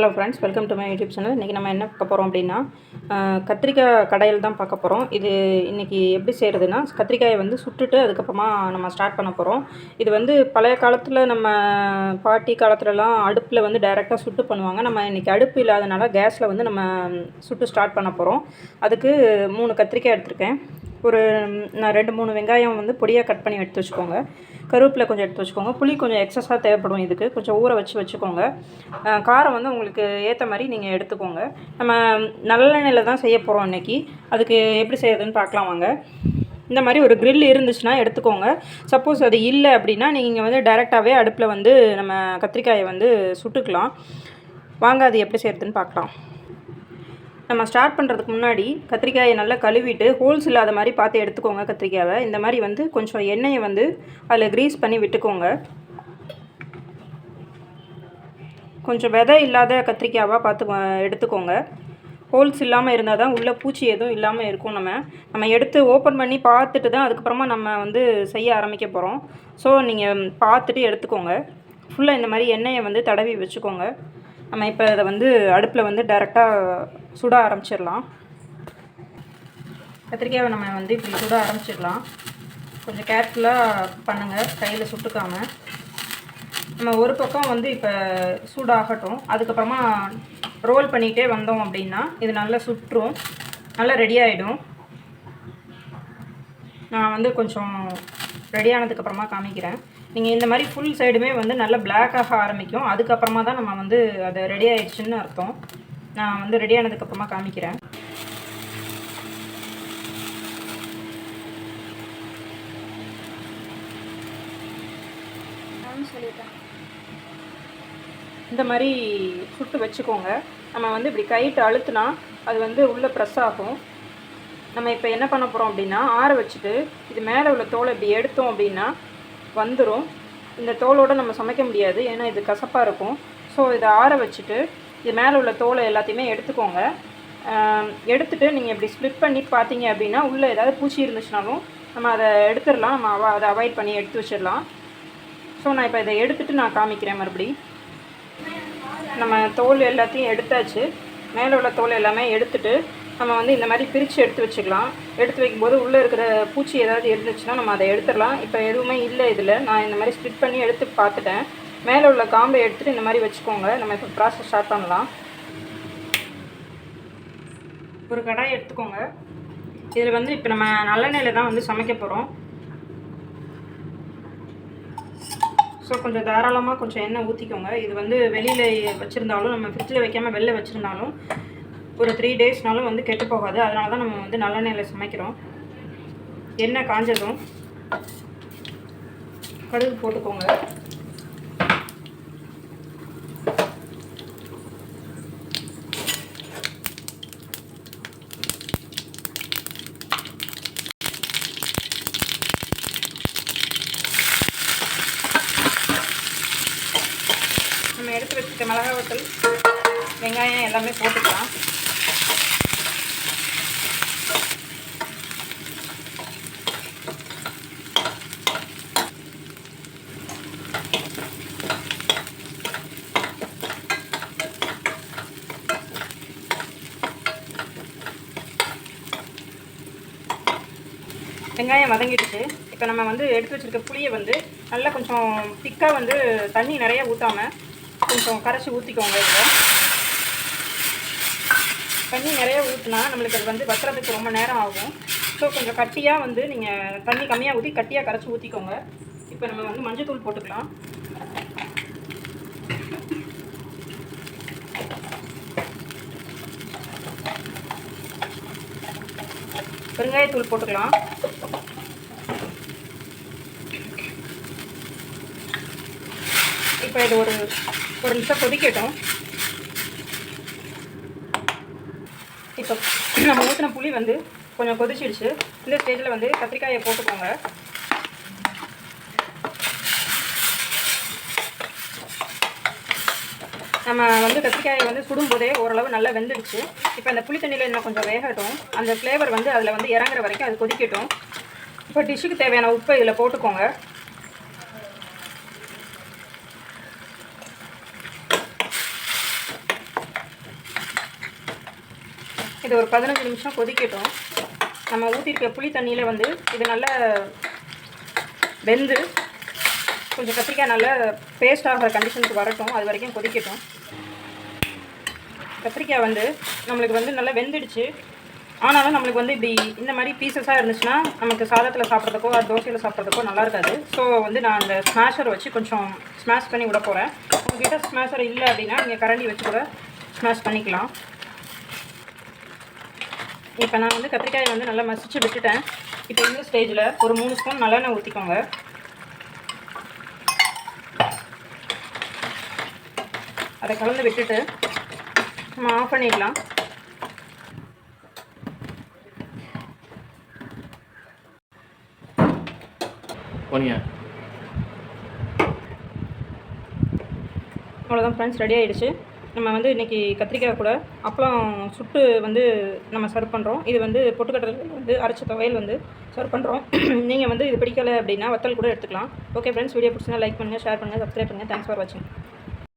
Hello friends welcome to my YouTube channel இன்றைக்கி நம்ம என்ன பார்க்க போகிறோம் அப்படின்னா கத்திரிக்காய் கடையில் தான் பார்க்க போகிறோம் இது இன்றைக்கி எப்படி செய்கிறதுனா கத்திரிக்காயை வந்து சுட்டுட்டு அதுக்கப்புறமா நம்ம ஸ்டார்ட் பண்ண போகிறோம் இது வந்து பழைய காலத்தில் நம்ம பாட்டி காலத்துலலாம் அடுப்பில் வந்து டைரெக்டாக சுட்டு பண்ணுவாங்க. நம்ம இன்றைக்கி அடுப்பு இல்லாதனால கேஸில் வந்து நம்ம சுட்டு ஸ்டார்ட் பண்ண போகிறோம் அதுக்கு மூணு கத்திரிக்காய் எடுத்திருக்கேன். ஒரு நான் ரெண்டு மூணு வெங்காயம் வந்து பொடியாக கட் பண்ணி எடுத்து வச்சுக்கோங்க. கருவேப்பிலை கொஞ்சம் எடுத்து வச்சுக்கோங்க. புளி கொஞ்சம் எக்ஸஸாக தேவைப்படும் இதுக்கு. கொஞ்சம் ஊற வச்சு வச்சுக்கோங்க. காரம் வந்து உங்களுக்கு ஏற்ற மாதிரி நீங்கள் எடுத்துக்கோங்க. நம்ம நல்லெண்ணெயில் தான் செய்ய போகிறோம் இன்றைக்கி அதுக்கு எப்படி செய்யறதுன்னு பார்க்கலாம் வாங்க. இந்த மாதிரி ஒரு grill இருந்துச்சுன்னா எடுத்துக்கோங்க. சப்போஸ் அது இல்லை அப்படின்னா நீங்கள் வந்து டைரெக்டாகவே அடுப்பில் வந்து நம்ம கத்திரிக்காயை வந்து சுட்டுக்கலாம். வாங்க அது எப்படி செய்கிறதுன்னு பார்க்கலாம் நம்ம ஸ்டார்ட் பண்ணுறதுக்கு முன்னாடி கத்திரிக்காயை நல்லா கழுவிட்டு ஹோல்ஸ் இல்லாத மாதிரி பார்த்து எடுத்துக்கோங்க கத்திரிக்காயை இந்த மாதிரி வந்து கொஞ்சம் எண்ணெயை வந்து அதில் க்ரீஸ் பண்ணி விட்டுக்கோங்க. கொஞ்சம் விதை இல்லாத கத்திரிக்காவாக பார்த்து எடுத்துக்கோங்க. ஹோல்ஸ் இல்லாமல் இருந்தால் தான் உள்ளே பூச்சி எதுவும் இல்லாமல் இருக்கும் நம்ம. நம்ம எடுத்து ஓப்பன் பண்ணி பார்த்துட்டு தான் அதுக்கப்புறமா நம்ம வந்து செய்ய ஆரம்பிக்க போகிறோம் ஸோ நீங்கள் பார்த்துட்டு எடுத்துக்கோங்க. ஃபுல்லாக இந்த மாதிரி எண்ணெயை வந்து தடவி வச்சுக்கோங்க. நம்ம இப்போ அதை வந்து அடுப்பில் வந்து டைரெக்டாக சுட ஆரம்பிச்சிடலாம். கத்திரிக்காயை நம்ம வந்து இப்படி சுட ஆரம்பிச்சிடலாம். கொஞ்சம் கேர்ஃபுல்லாக பண்ணுங்கள் கையில் சுட்டுக்காமல் நம்ம ஒரு பக்கம் வந்து இப்போ சூடாகட்டும். அதுக்கப்புறமா ரோல் பண்ணிகிட்டே வந்தோம் அப்படின்னா இது நல்லா சுற்றும் நல்லா ரெடி ஆகிடும் நான் வந்து கொஞ்சம் ரெடியானதுக்கப்புறமா காமிக்கிறேன். நீங்கள் இந்த மாதிரி ஃபுல் சைடுமே வந்து நல்லா black ஆக ஆரம்பிக்கும். அதுக்கப்புறமா தான் நம்ம வந்து அது ரெடி ஆயிடுச்சுன்னு அர்த்தம். நான் வந்து ரெடி ஆனதுக்கப்புறமா காமிக்கிறேன். இந்த மாதிரி சுட்டு வச்சுக்கோங்க. நம்ம வந்து இப்படி கைட்டு அழுத்துனா அது வந்து உள்ளே ப்ரெஸ் ஆகும். நம்ம இப்போ என்ன பண்ண போகிறோம் அப்படின்னா ஆற வச்சுட்டு இது மேலே உள்ள தோலை இப்படி எடுத்தோம் அப்படின்னா வந்துடும் இந்த தோலோட நம்ம சமைக்க முடியாது ஏன்னா இது கசப்பாக இருக்கும். ஸோ இதை ஆற வச்சுட்டு இது மேலே உள்ள தோலை எல்லாத்தையுமே எடுத்துக்கோங்க. எடுத்துகிட்டு நீங்கள் இப்படி ஸ்ப்ளிட் பண்ணி பார்த்தீங்க அப்படின்னா உள்ளே ஏதாவது பூச்சி இருந்துச்சுனாலும் நம்ம அதை எடுத்துடலாம். நம்ம அவ- அதை அவாய்ட் பண்ணி எடுத்து வச்சிடலாம். ஸோ நான் இப்போ இதை எடுத்துகிட்டு நான் காமிக்கிறேன் மறுபடி. நம்ம தோல் எல்லாத்தையும் எடுத்தாச்சு. மேலே உள்ள தோல் எல்லாமே எடுத்துகிட்டு நம்ம வந்து இந்த மாதிரி பிரித்து எடுத்து வச்சுக்கலாம் எடுத்து வைக்கும்போது உள்ளே இருக்கிற பூச்சி ஏதாவது இருந்துச்சுன்னா நம்ம அதை எடுத்துடலாம். இப்போ எதுவுமே இல்லை இதில். நான் இந்த மாதிரி ஸ்ப்ளிட் பண்ணி எடுத்து பார்த்துட்டேன். மேலே உள்ள காம்பை எடுத்துகிட்டு இந்த மாதிரி வச்சுக்கோங்க. நம்ம இப்போ ப்ராசஸ் ஸ்டார்ட் பண்ணலாம். ஒரு கடாய் எடுத்துக்கோங்க. இதில் வந்து இப்போ நம்ம நல்லெண்ணெயில் தான் வந்து சமைக்க போகிறோம் ஸோ கொஞ்சம் தாராளமாக கொஞ்சம் எண்ணெய் ஊற்றிக்கோங்க இது வந்து வெளியில் வச்சுருந்தாலும் நம்ம ஃப்ரிட்ஜில் வைக்காமல் வெளில வச்சுருந்தாலும் ஒரு த்ரீ டேஸ்னாலும் வந்து கெட்டு போகாது. அதனால தான் நம்ம வந்து நல்லெண்ணெயில் சமைக்கிறோம். எண்ணெய் காஞ்சதும் கடுகு போட்டுக்கோங்க நம்ம மிளகா வத்தல் வெங்காயம் எல்லாமே போட்டுக்கலாம். வெங்காயம் வதங்கிடுச்சு. இப்போ நம்ம வந்து எடுத்து வச்சிருக்க புளியை வந்து நல்லா கொஞ்சம் திக்காக வந்து தண்ணி நிறைய ஊற்றாம கொஞ்சம் கரைச்சி ஊற்றிக்கோங்க இதில் தண்ணி நிறைய ஊற்றினா நம்மளுக்கு அது வந்து வத்துறதுக்கு ரொம்ப நேரம் ஆகும் ஸோ கொஞ்சம் கட்டியாக வந்து நீங்கள் தண்ணி கம்மியாக ஊற்றி கட்டியாக கரைச்சி ஊற்றிக்கோங்க இப்போ நம்ம வந்து மஞ்சத்தூள் போட்டுக்கலாம். பெருங்காயத்தூள் போட்டுக்கலாம். இப்போ இது ஒரு ஒரு நிமிஷம் கொதிக்கட்டும். இப்போ நம்ம ஊற்றின புளி வந்து கொஞ்சம் கொதிச்சிடுச்சு. இந்த ஸ்டேஜில் வந்து கத்திரிக்காயை போட்டுக்கோங்க. நம்ம வந்து கத்திரிக்காயை வந்து சுடும்போதே ஓரளவு நல்லா வெந்துடுச்சு. இப்போ அந்த புளி தண்ணியில் இன்னும் கொஞ்சம் வேகட்டும். அந்த ஃப்ளேவர் வந்து அதில் வந்து இறங்குற வரைக்கும் அது கொதிக்கட்டும். இப்போ டிஷ்ஷுக்கு தேவையான உப்பை இதில் போட்டுக்கோங்க. இது ஒரு பதினஞ்சு நிமிஷம் கொதிக்கட்டும். நம்ம ஊற்றிருக்க புளி தண்ணியில் வந்து இது நல்லா வெந்து கொஞ்சம் கத்திரிக்காய் நல்லா பேஸ்ட் ஆகிற கண்டிஷனுக்கு வரட்டும். அது வரைக்கும் கொதிக்கட்டும். கத்திரிக்காய் வந்து நம்மளுக்கு வந்து நல்லா வெந்துடுச்சு. ஆனாலும் நம்மளுக்கு வந்து இப்படி இந்த மாதிரி பீசஸாக இருந்துச்சுன்னா நமக்கு சாதத்தில் சாப்பிட்றதுக்கோ தோசையில் சாப்பிட்றதுக்கோ நல்லா இருக்காது. ஸோ வந்து நான் அந்த ஸ்மாஷர் வச்சு கொஞ்சம் ஸ்மாஷ் பண்ணி விட போகிறேன் உங்ககிட்ட ஸ்மாஷர் இல்லை அப்படின்னா நீங்கள் கரண்டி வச்சு கூட ஸ்மாஷ் பண்ணிக்கலாம். இப்போ நான் வந்து கத்திரிக்காயை வந்து நல்லா மசிச்சு விட்டுட்டேன். இப்போ இந்த ஸ்டேஜில் ஒரு மூணு ஸ்பூன் நல்லெண்ணெய் ஊற்றிக்கோங்க அதை கலந்து விட்டுட்டு நம்ம ஆஃப் பண்ணிடலாம். அவ்வளோதான் ஃப்ரெண்ட்ஸ் ரெடி ஆயிடுச்சு. நம்ம வந்து இன்றைக்கி கத்திரிக்காய் கூட அப்பளம் சுட்டு வந்து நம்ம சர்வ் பண்ணுறோம் இது வந்து பொட்டுக்கடலை வந்து அரைச்ச துவையல் வந்து சர்வ் பண்ணுறோம் நீங்கள் வந்து இது பிடிக்கலை அப்படின்னா வத்தல் கூட எடுத்துக்கலாம். ஓகே ஃப்ரெண்ட்ஸ் வீடியோ பிடிச்சினா லைக் பண்ணுங்கள் ஷேர் பண்ணுங்கள் சப்ஸ்கிரைப் பண்ணுங்கள் தேங்க்ஸ் ஃபார் வாட்சிங்